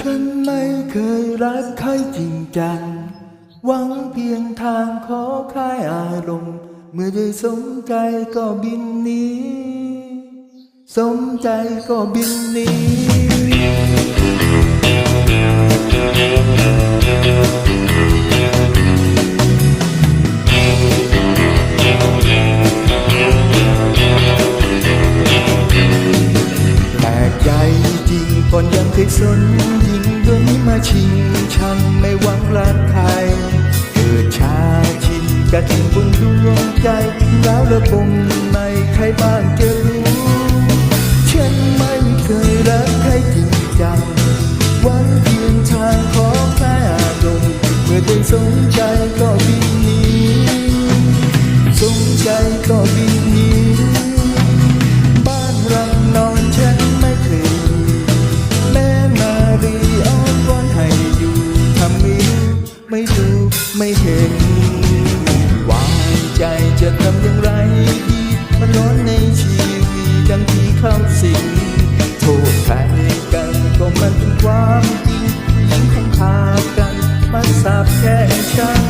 ฉันไม่เคยรักใครจริงจัง หวังเพียงทางขอคลายอารมณ์ เมื่อได้สมใจก็บินหนี้สมใจก็บินหนี้ เคยสนยิงด้วยมาชิงชังไม่หวังรักใคร เกิดชาชินกระทิงบนดวงใจแล้วระบ สิงโทษใครกันก็มันเป็นความจริงยังคงพากันมาสาบแช่งฉัน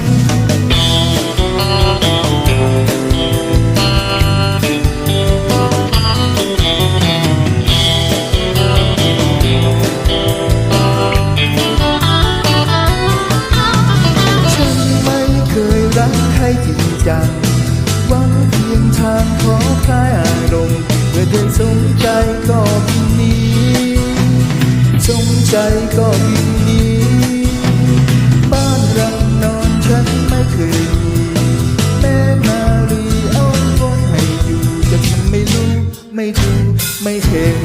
ฉันไม่เคยรักใครจริงจัง ใจก็บินหนีบ้านรังนอนฉันไม่เคยมีแม่นารีอ้อนวอนให้อยู่แต่ฉันไม่รู้ไม่ดูไม่เห็น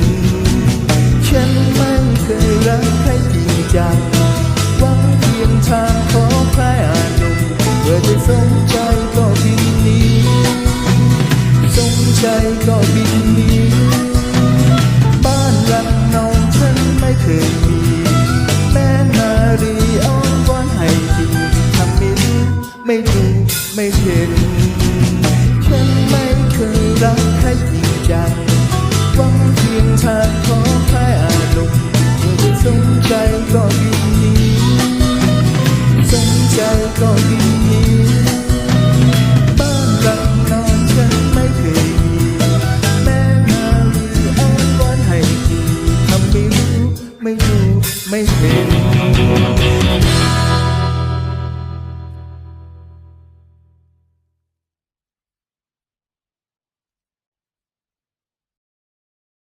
ฉันไม่เคยรักใครจริงจังหวังเพียงทางขอคลายอารมเมื่อได้สนใจ ไม่เห็นฉันไม่เคยรักใครจริงจังหวังเพียงทางขอแคลายอารมณ์เมื่อได้สนใจก็บินหนีสนใจก็บินหนีบ้านรังนอนฉันไม่เคยมีแม่นาลีอ้อนวอนให้ดีทำไม่รู้ไม่ดูไม่เห็น